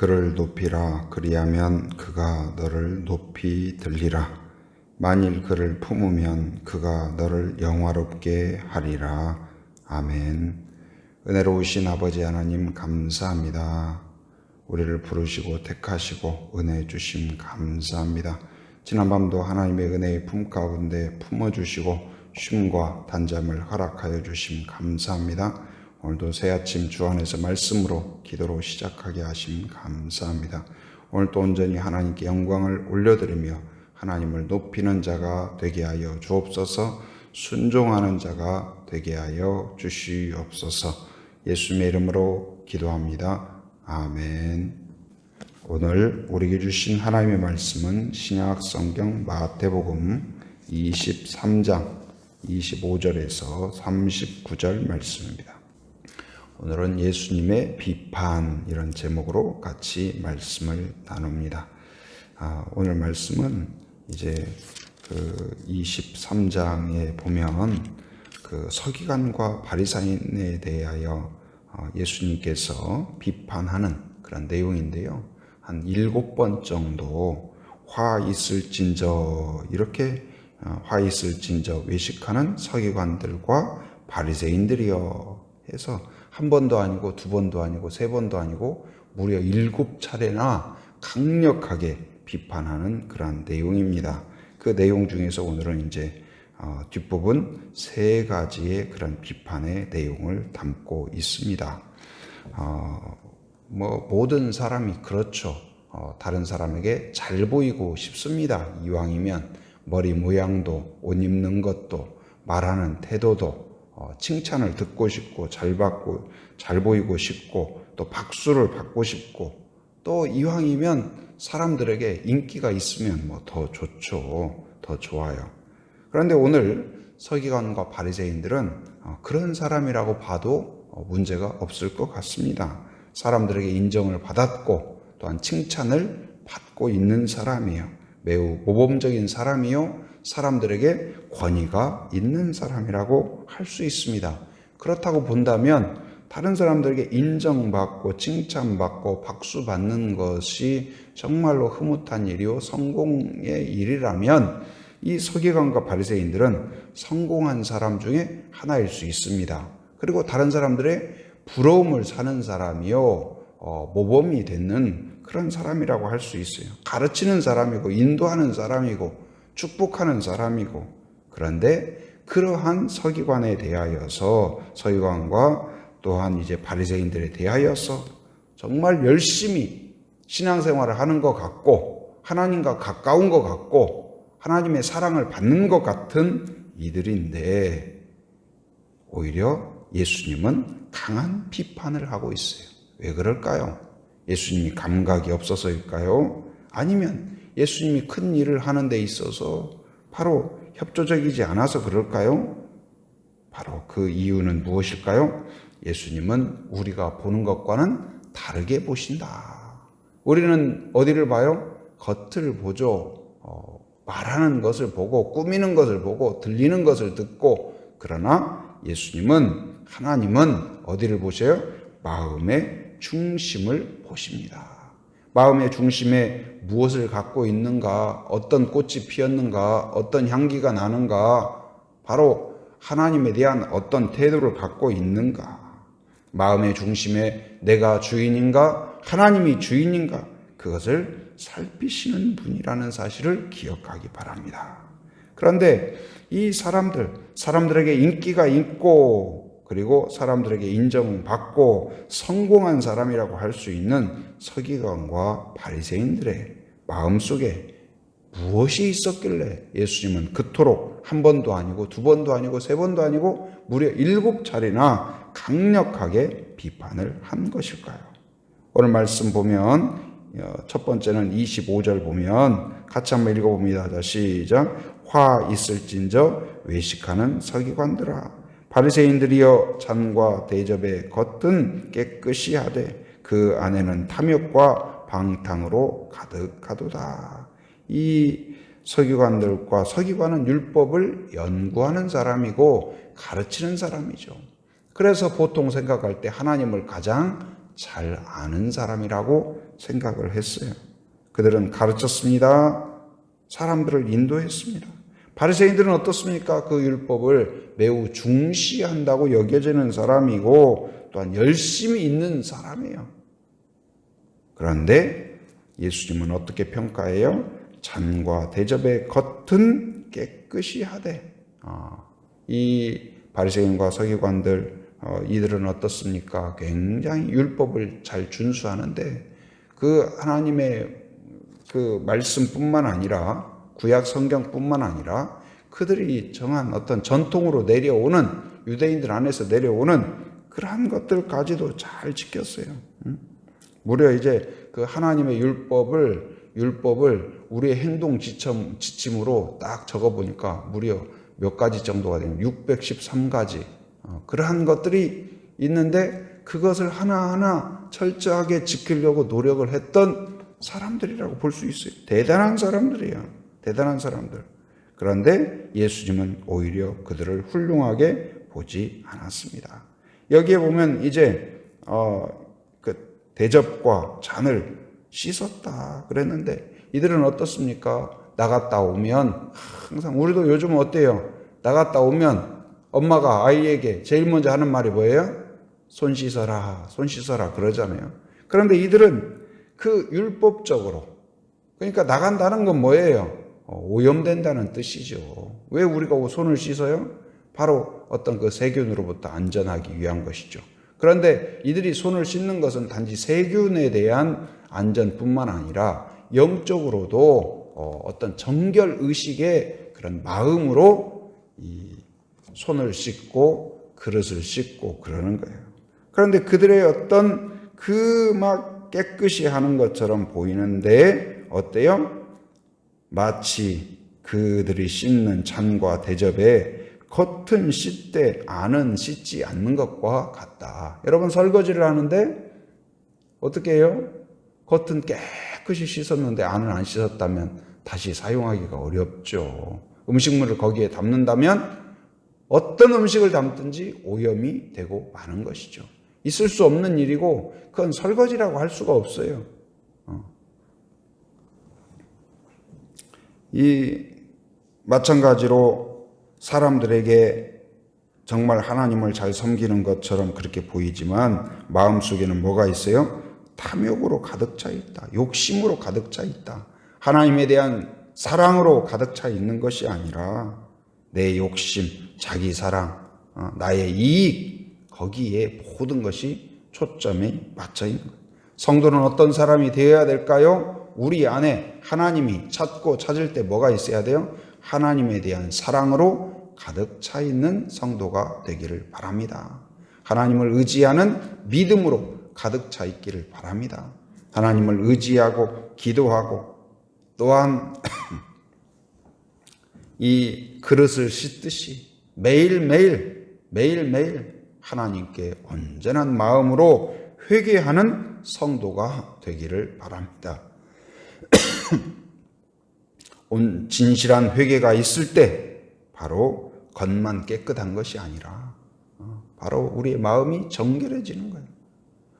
그를 높이라. 그리하면 그가 너를 높이 들리라. 만일 그를 품으면 그가 너를 영화롭게 하리라. 아멘. 은혜로우신 아버지 하나님 감사합니다. 우리를 부르시고 택하시고 은혜 주심 감사합니다. 지난밤도 하나님의 은혜의 품 가운데 품어주시고 쉼과 단잠을 허락하여 주심 감사합니다. 오늘도 새 아침 주 안에서 말씀으로 기도로 시작하게 하심 감사합니다. 오늘도 온전히 하나님께 영광을 올려드리며 하나님을 높이는 자가 되게 하여 주옵소서 순종하는 자가 되게 하여 주시옵소서 예수님의 이름으로 기도합니다. 아멘. 오늘 우리에게 주신 하나님의 말씀은 신약 성경 마태복음 23장 25절에서 39절 말씀입니다. 오늘은 예수님의 비판 이런 제목으로 같이 말씀을 나눕니다. 아, 오늘 말씀은 이제 그 23장에 보면 그 서기관과 바리사인에 대하여 어, 예수님께서 비판하는 그런 내용인데요. 한 일곱 번 정도 화 있을진저 이렇게 어, 화 있을진저 외식하는 서기관들과 바리새인들이여 해서 한 번도 아니고 두 번도 아니고 세 번도 아니고 무려 일곱 차례나 강력하게 비판하는 그러한 내용입니다. 그 내용 중에서 오늘은 이제 어, 뒷부분 세 가지의 그런 비판의 내용을 담고 있습니다. 어, 뭐 모든 사람이 그렇죠. 어, 다른 사람에게 잘 보이고 싶습니다. 이왕이면 머리 모양도 옷 입는 것도 말하는 태도도 어, 칭찬을 듣고 싶고 잘 받고 잘 보이고 싶고 또 박수를 받고 싶고 또 이왕이면 사람들에게 인기가 있으면 뭐 더 좋죠. 더 좋아요. 그런데 오늘 서기관과 바리새인들은 어, 그런 사람이라고 봐도 어, 문제가 없을 것 같습니다. 사람들에게 인정을 받았고 또한 칭찬을 받고 있는 사람이요. 매우 모범적인 사람이요. 사람들에게 권위가 있는 사람이라고 할 수 있습니다. 그렇다고 본다면 다른 사람들에게 인정받고 칭찬받고 박수 받는 것이 정말로 흐뭇한 일이요 성공의 일이라면 이 서기관과 바리새인들은 성공한 사람 중에 하나일 수 있습니다. 그리고 다른 사람들의 부러움을 사는 사람이요 어, 모범이 되는 그런 사람이라고 할 수 있어요. 가르치는 사람이고 인도하는 사람이고 축복하는 사람이고 그런데 그러한 서기관에 대하여서 서기관과 또한 이제 바리새인들에 대하여서 정말 열심히 신앙생활을 하는 것 같고 하나님과 가까운 것 같고 하나님의 사랑을 받는 것 같은 이들인데 오히려 예수님은 강한 비판을 하고 있어요. 왜 그럴까요? 예수님이 감각이 없어서일까요? 아니면 예수님이 큰 일을 하는 데 있어서 바로 협조적이지 않아서 그럴까요? 바로 그 이유는 무엇일까요? 예수님은 우리가 보는 것과는 다르게 보신다. 우리는 어디를 봐요? 겉을 보죠. 어, 말하는 것을 보고, 꾸미는 것을 보고, 들리는 것을 듣고, 그러나 예수님은, 하나님은 어디를 보셔요? 마음의 중심을 보십니다. 마음의 중심에 무엇을 갖고 있는가, 어떤 꽃이 피었는가, 어떤 향기가 나는가, 바로 하나님에 대한 어떤 태도를 갖고 있는가, 마음의 중심에 내가 주인인가, 하나님이 주인인가, 그것을 살피시는 분이라는 사실을 기억하기 바랍니다. 그런데 이 사람들, 사람들에게 인기가 있고, 그리고 사람들에게 인정받고 성공한 사람이라고 할 수 있는 서기관과 바리새인들의 마음속에 무엇이 있었길래 예수님은 그토록 한 번도 아니고 두 번도 아니고 세 번도 아니고 무려 일곱 차례나 강력하게 비판을 한 것일까요? 오늘 말씀 보면 어, 첫 번째는 25절 보면 같이 한번 읽어봅니다. 자, 시작. 화 있을진저 외식하는 서기관들아 바리새인들이여 잔과 대접의 겉은 깨끗이 하되 그 안에는 탐욕과 방탕으로 가득하도다. 이 서기관들과 서기관은 율법을 연구하는 사람이고 가르치는 사람이죠. 그래서 보통 생각할 때 하나님을 가장 잘 아는 사람이라고 생각을 했어요. 그들은 가르쳤습니다. 사람들을 인도했습니다. 바리새인들은 어떻습니까? 그 율법을 매우 중시한다고 여겨지는 사람이고 또한 열심히 있는 사람이에요. 그런데 예수님은 어떻게 평가해요? 잔과 대접의 겉은 깨끗이 하되 아, 이 바리새인과 서기관들 어, 이들은 어떻습니까? 굉장히 율법을 잘 준수하는데 그 하나님의 그 말씀뿐만 아니라 구약 성경뿐만 아니라 그들이 정한 어떤 전통으로 내려오는 유대인들 안에서 내려오는 그러한 것들까지도 잘 지켰어요. 응? 무려 이제 그 하나님의 율법을 율법을 우리의 행동 지침, 지침으로 딱 적어 보니까 무려 몇 가지 정도가 되는 613가지 어, 그러한 것들이 있는데 그것을 하나하나 철저하게 지키려고 노력을 했던 사람들이라고 볼 수 있어요. 대단한 사람들이에요. 대단한 사람들. 그런데 예수님은 오히려 그들을 훌륭하게 보지 않았습니다. 여기에 보면 이제 어, 그 대접과 잔을 씻었다 그랬는데 이들은 어떻습니까? 나갔다 오면 항상 우리도 요즘 어때요? 나갔다 오면 엄마가 아이에게 제일 먼저 하는 말이 뭐예요? 손 씻어라, 손 씻어라 그러잖아요. 그런데 이들은 그 율법적으로 그러니까 나간다는 건 뭐예요? 어, 오염된다는 뜻이죠. 왜 우리가 손을 씻어요? 바로 어떤 그 세균으로부터 안전하기 위한 것이죠. 그런데 이들이 손을 씻는 것은 단지 세균에 대한 안전뿐만 아니라 영적으로도 어, 어떤 정결 의식의 그런 마음으로 이 손을 씻고 그릇을 씻고 그러는 거예요. 그런데 그들의 어떤 그 막 깨끗이 하는 것처럼 보이는데 어때요? 마치 그들이 씻는 잔과 대접에 겉은 씻되 안은 씻지 않는 것과 같다. 여러분 설거지를 하는데 어떻게 해요? 겉은 깨끗이 씻었는데 안은 안 씻었다면 다시 사용하기가 어렵죠. 음식물을 거기에 담는다면 어떤 음식을 담든지 오염이 되고 마는 것이죠. 있을 수 없는 일이고 그건 설거지라고 할 수가 없어요. 이 마찬가지로 사람들에게 정말 하나님을 잘 섬기는 것처럼 그렇게 보이지만 마음속에는 뭐가 있어요? 탐욕으로 가득 차 있다. 욕심으로 가득 차 있다. 하나님에 대한 사랑으로 가득 차 있는 것이 아니라 내 욕심, 자기 사랑, 어, 나의 이익 거기에 모든 것이 초점이 맞춰 있는 거예요. 성도는 어떤 사람이 되어야 될까요? 우리 안에 하나님이 찾고 찾을 때 뭐가 있어야 돼요? 하나님에 대한 사랑으로 가득 차 있는 성도가 되기를 바랍니다. 하나님을 의지하는 믿음으로 가득 차 있기를 바랍니다. 하나님을 의지하고 기도하고 또한 이 그릇을 씻듯이 매일매일 매일매일 하나님께 온전한 마음으로 회개하는 성도가 되기를 바랍니다. 온 진실한 회개가 있을 때 바로 겉만 깨끗한 것이 아니라 어, 바로 우리의 마음이 정결해지는 거예요.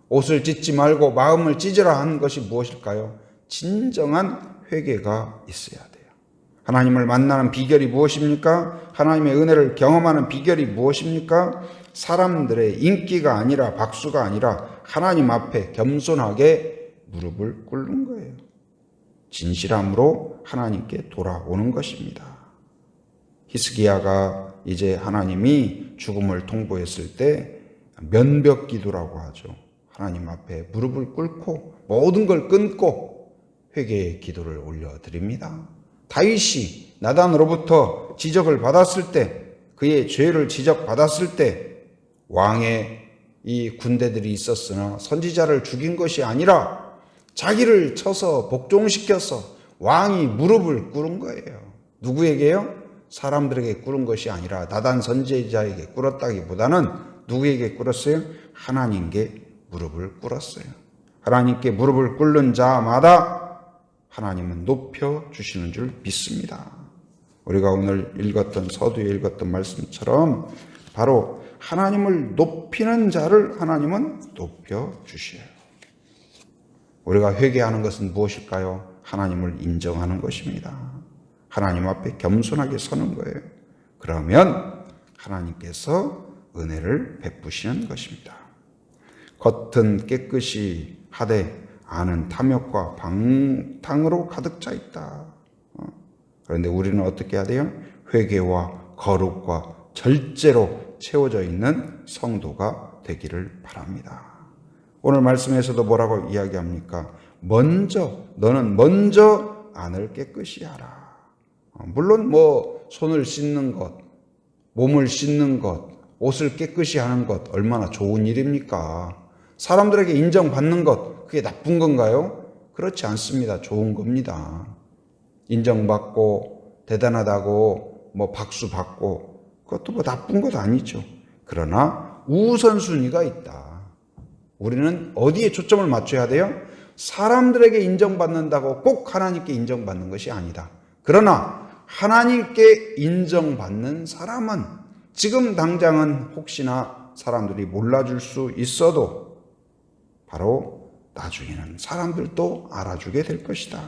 옷을 찢지 말고 마음을 찢으라 한 것이 무엇일까요? 진정한 회개가 있어야 돼요. 하나님을 만나는 비결이 무엇입니까? 하나님의 은혜를 경험하는 비결이 무엇입니까? 사람들의 인기가 아니라 박수가 아니라 하나님 앞에 겸손하게 무릎을 꿇는 거예요. 진실함으로 하나님께 돌아오는 것입니다. 히스기야가 이제 하나님이 죽음을 통보했을 때 면벽 기도라고 하죠. 하나님 앞에 무릎을 꿇고 모든 걸 끊고 회개의 기도를 올려 드립니다. 다윗이 나단으로부터 지적을 받았을 때 그의 죄를 지적받았을 때 왕의 이 군대들이 있었으나 선지자를 죽인 것이 아니라 자기를 쳐서 복종시켜서 왕이 무릎을 꿇은 거예요. 누구에게요? 사람들에게 꿇은 것이 아니라 나단 선지자에게 꿇었다기보다는 누구에게 꿇었어요? 하나님께 무릎을 꿇었어요. 하나님께 무릎을 꿇는 자마다 하나님은 높여 주시는 줄 믿습니다. 우리가 오늘 읽었던 서두에 읽었던 말씀처럼 바로 하나님을 높이는 자를 하나님은 높여 주셔요. 우리가 회개하는 것은 무엇일까요? 하나님을 인정하는 것입니다. 하나님 앞에 겸손하게 서는 거예요. 그러면 하나님께서 은혜를 베푸시는 것입니다. 겉은 깨끗이 하되 안은 탐욕과 방탕으로 가득 차 있다. 어? 그런데 우리는 어떻게 해야 돼요? 회개와 거룩과 절제로 채워져 있는 성도가 되기를 바랍니다. 오늘 말씀에서도 뭐라고 이야기합니까? 먼저 너는 먼저 안을 깨끗이 하라. 어, 물론 뭐 손을 씻는 것, 몸을 씻는 것, 옷을 깨끗이 하는 것 얼마나 좋은 일입니까? 사람들에게 인정받는 것 그게 나쁜 건가요? 그렇지 않습니다. 좋은 겁니다. 인정받고 대단하다고 뭐 박수 받고 그것도 뭐 나쁜 것 아니죠. 그러나 우선순위가 있다. 우리는 어디에 초점을 맞춰야 돼요? 사람들에게 인정받는다고 꼭 하나님께 인정받는 것이 아니다. 그러나 하나님께 인정받는 사람은 지금 당장은 혹시나 사람들이 몰라줄 수 있어도 바로 나중에는 사람들도 알아주게 될 것이다.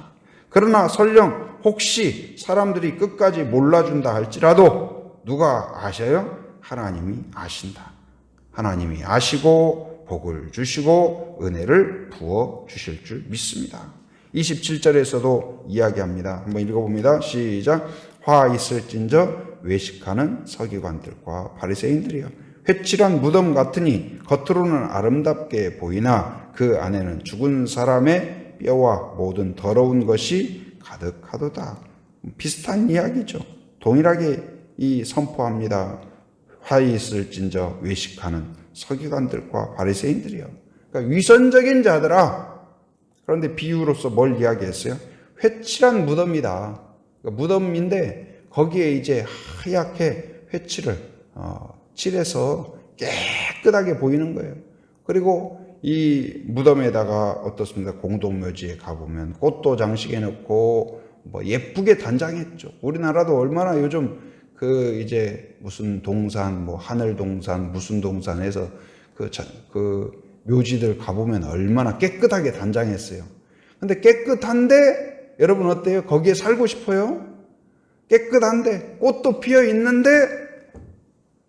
그러나 설령 혹시 사람들이 끝까지 몰라준다 할지라도 누가 아셔요? 하나님이 아신다. 하나님이 아시고 복을 주시고 은혜를 부어 주실 줄 믿습니다. 27절에서도 이야기합니다. 한번 읽어봅니다. 시작. 화 있을진저 외식하는 서기관들과 바리새인들이여 회칠한 무덤 같으니 겉으로는 아름답게 보이나 그 안에는 죽은 사람의 뼈와 모든 더러운 것이 가득하도다. 비슷한 이야기죠. 동일하게 이 선포합니다. 화 있을진저 외식하는 서기관들과 바리새인들이여. 그러니까 위선적인 자들아. 그런데 비유로서 뭘 이야기했어요? 회칠한 무덤이다. 그러니까 무덤인데 거기에 이제 하얗게 회칠을 어, 칠해서 깨끗하게 보이는 거예요. 그리고 이 무덤에다가 어떻습니까? 공동묘지에 가보면 꽃도 장식해 놓고 뭐 예쁘게 단장했죠. 우리나라도 얼마나 요즘 그 이제 무슨 동산 뭐 하늘 동산 무슨 동산에서 그, 자, 그 묘지들 가보면 얼마나 깨끗하게 단장했어요. 근데 깨끗한데 여러분 어때요? 거기에 살고 싶어요? 깨끗한데 꽃도 피어 있는데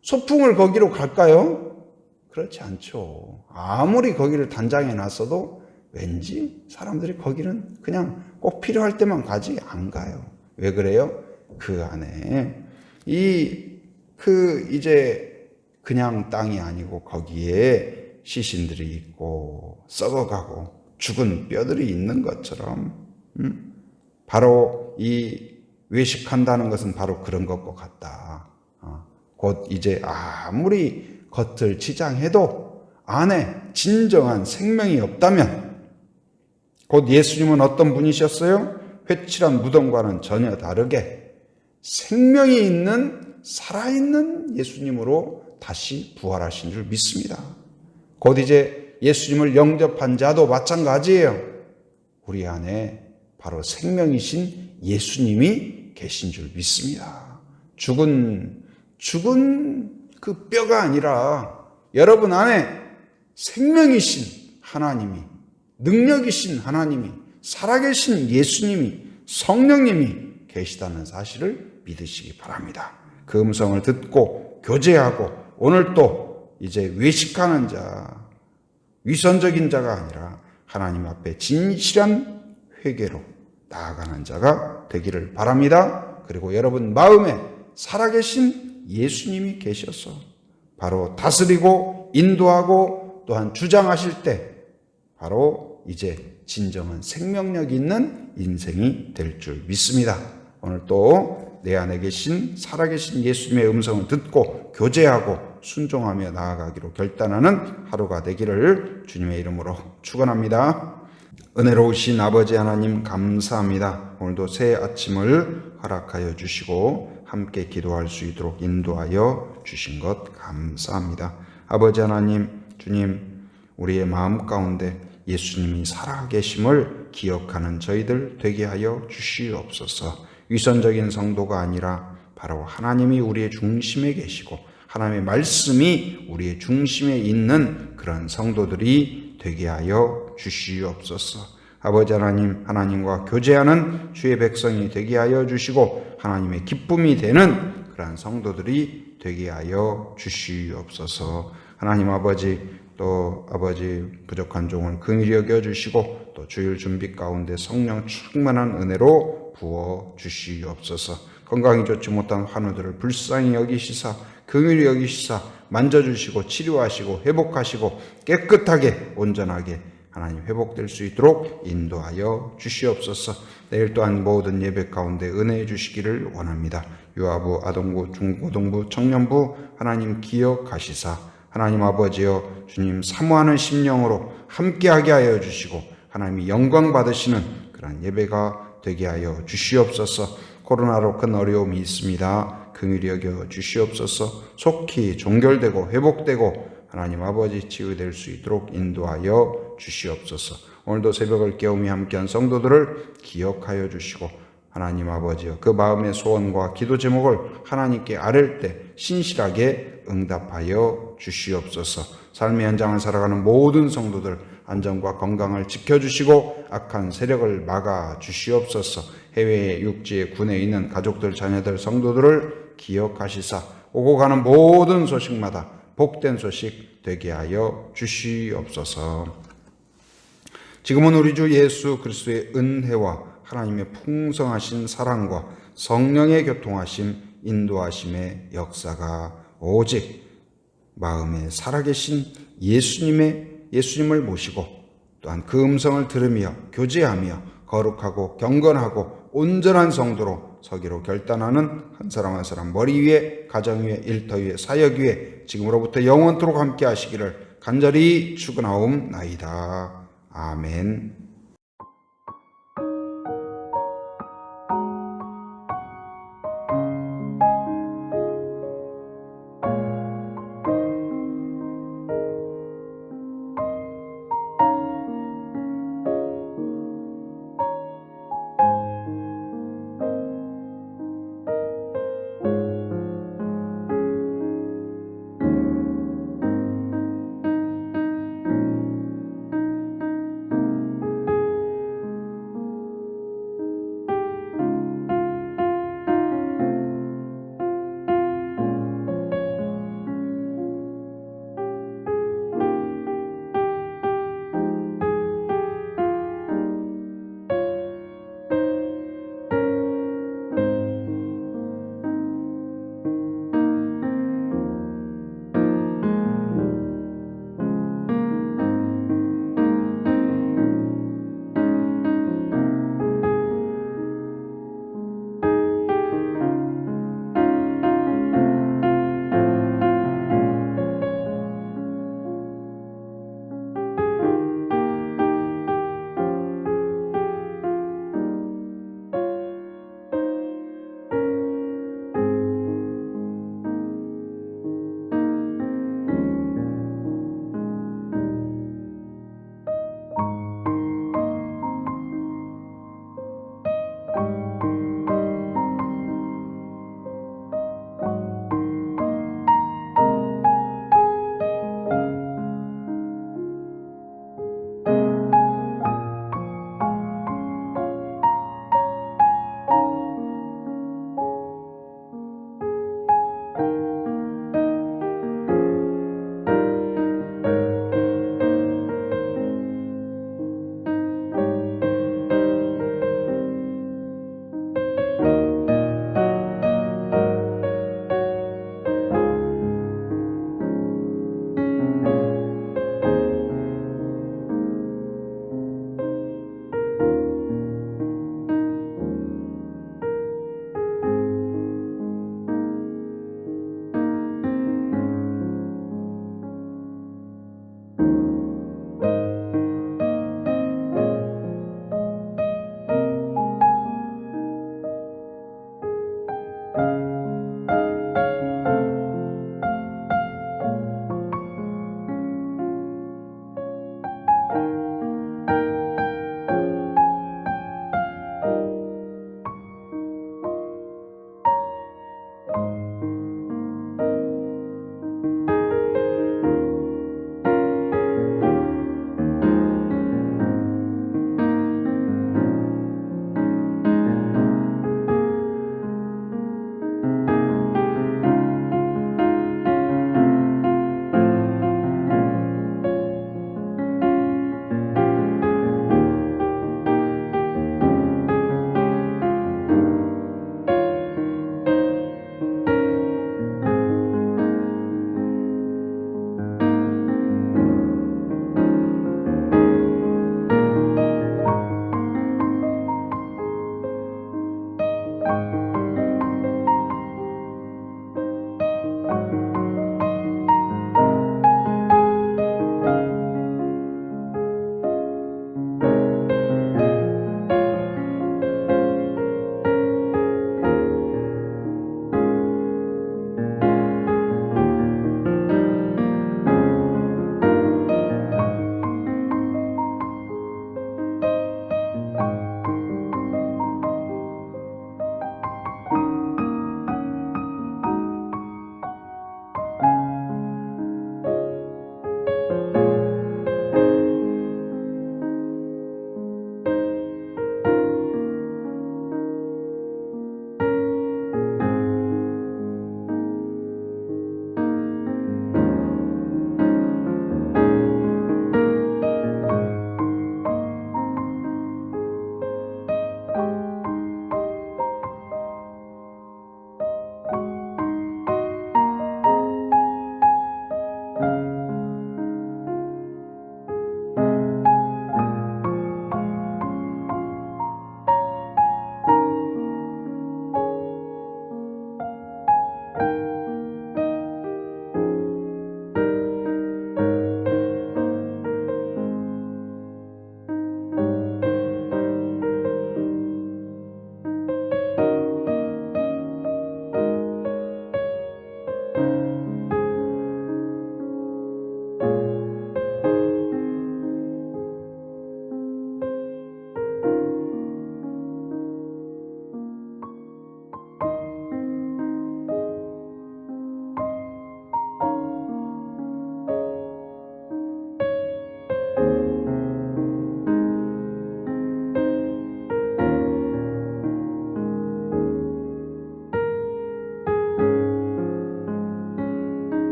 소풍을 거기로 갈까요? 그렇지 않죠. 아무리 거기를 단장해 놨어도 왠지 사람들이 거기는 그냥 꼭 필요할 때만 가지 안 가요. 왜 그래요? 그 안에 이 그 이제 그냥 땅이 아니고 거기에 시신들이 있고 썩어가고 죽은 뼈들이 있는 것처럼 음? 바로 이 외식한다는 것은 바로 그런 것과 같다. 어, 곧 이제 아무리 겉을 치장해도 안에 진정한 생명이 없다면 곧 예수님은 어떤 분이셨어요? 회칠한 무덤과는 전혀 다르게 생명이 있는 살아있는 예수님으로 다시 부활하신 줄 믿습니다. 곧 이제 예수님을 영접한 자도 마찬가지예요. 우리 안에 바로 생명이신 예수님이 계신 줄 믿습니다. 죽은, 죽은 그 뼈가 아니라 여러분 안에 생명이신 하나님이, 능력이신 하나님이, 살아계신 예수님이, 성령님이 계시다는 사실을 믿으시기 바랍니다. 그 음성을 듣고 교제하고 오늘 또 이제 외식하는 자, 위선적인 자가 아니라 하나님 앞에 진실한 회개로 나아가는 자가 되기를 바랍니다. 그리고 여러분 마음에 살아계신 예수님이 계셔서 바로 다스리고 인도하고 또한 주장하실 때 바로 이제 진정한 생명력 있는 인생이 될 줄 믿습니다. 오늘 또 내 안에 계신 살아계신 예수님의 음성을 듣고 교제하고 순종하며 나아가기로 결단하는 하루가 되기를 주님의 이름으로 축원합니다. 은혜로우신 아버지 하나님 감사합니다. 오늘도 새 아침을 허락하여 주시고 함께 기도할 수 있도록 인도하여 주신 것 감사합니다. 아버지 하나님, 주님, 우리의 마음 가운데 예수님이 살아계심을 기억하는 저희들 되게 하여 주시옵소서. 위선적인 성도가 아니라 바로 하나님이 우리의 중심에 계시고 하나님의 말씀이 우리의 중심에 있는 그런 성도들이 되게 하여 주시옵소서. 아버지 하나님, 하나님과 교제하는 주의 백성이 되게 하여 주시고 하나님의 기쁨이 되는 그러한 성도들이 되게 하여 주시옵소서. 하나님 아버지 또 아버지 부족한 종을 긍휼히 여겨 주시고 또 주일 준비 가운데 성령 충만한 은혜로 부어 주시옵소서. 건강이 좋지 못한 환우들을 불쌍히 여기시사 긍휼히 여기시사 만져주시고 치료하시고 회복하시고 깨끗하게 온전하게 하나님 회복될 수 있도록 인도하여 주시옵소서. 내일 또한 모든 예배 가운데 은혜해 주시기를 원합니다. 유아부, 아동부, 중고등부, 청년부 하나님 기억하시사 하나님 아버지여 주님 사모하는 심령으로 함께하게 하여 주시고 하나님이 영광 받으시는 그러한 예배가 되게 하여 주시옵소서. 코로나로 큰 어려움이 있습니다. 긍휼히 여겨 주시옵소서. 속히 종결되고 회복되고 하나님 아버지 치유될 수 있도록 인도하여 주시옵소서. 오늘도 새벽을 깨우며 함께한 성도들을 기억하여 주시고 하나님 아버지여 그 마음의 소원과 기도 제목을 하나님께 아랠 때 신실하게 응답하여 주시옵소서. 삶의 현장을 살아가는 모든 성도들 안전과 건강을 지켜주시고 악한 세력을 막아 주시옵소서. 해외 육지에 군에 있는 가족들 자녀들 성도들을 기억하시사 오고 가는 모든 소식마다 복된 소식 되게 하여 주시옵소서. 지금은 우리 주 예수 그리스도의 은혜와 하나님의 풍성하신 사랑과 성령의 교통하심, 인도하심의 역사가 오직 마음에 살아계신 예수님의 예수님을 모시고 또한 그 음성을 들으며 교제하며 거룩하고 경건하고 온전한 성도로 서기로 결단하는 한 사람 한 사람 머리 위에 가정 위에 일터 위에 사역 위에 지금으로부터 영원토록 함께 하시기를 간절히 축원하옵나이다. 아멘.